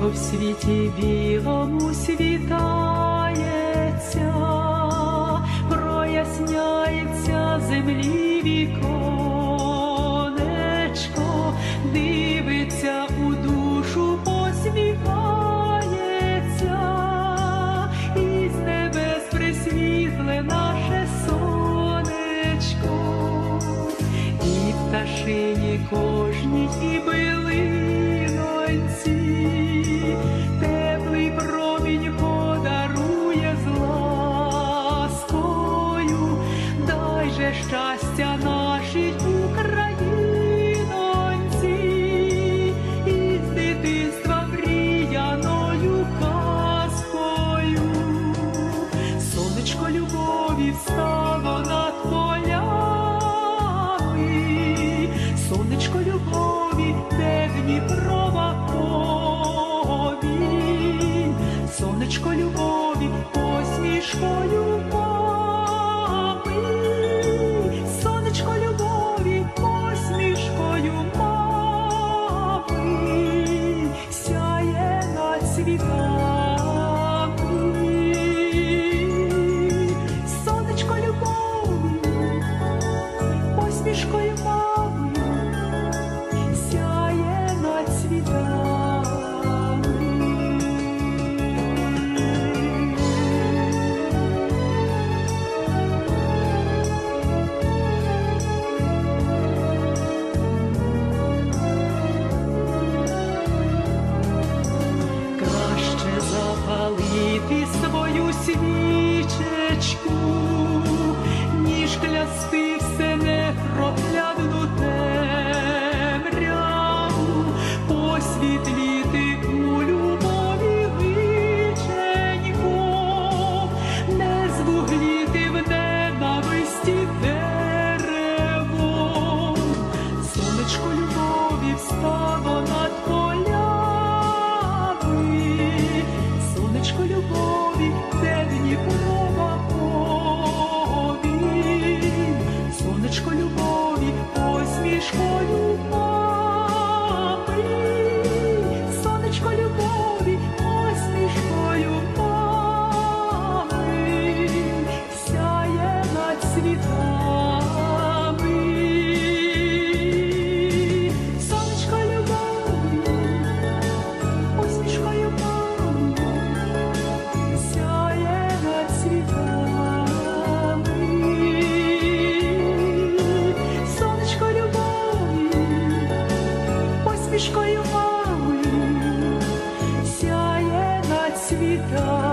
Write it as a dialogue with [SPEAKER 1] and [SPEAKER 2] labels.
[SPEAKER 1] Небо в світі білому світається, проясняється землі віконечко, дивиться у душу, посміхається, і з небес присвітле наше сонечко, і пташині колі. щастя нашій Українці. І з дитинства мріяною казкою, сонечко любові встало над полями, сонечко любові, де в Дніпрова повінь, сонечко любові, посмішкою. Сонечко любов, посмішкою мав. розквітліти у любові віченько, не звугліти в ненависті дерево, сонечко любові встало над полями, сонечко любові, де Дніпрова пові, сонечко любові, посмішкою. cidade.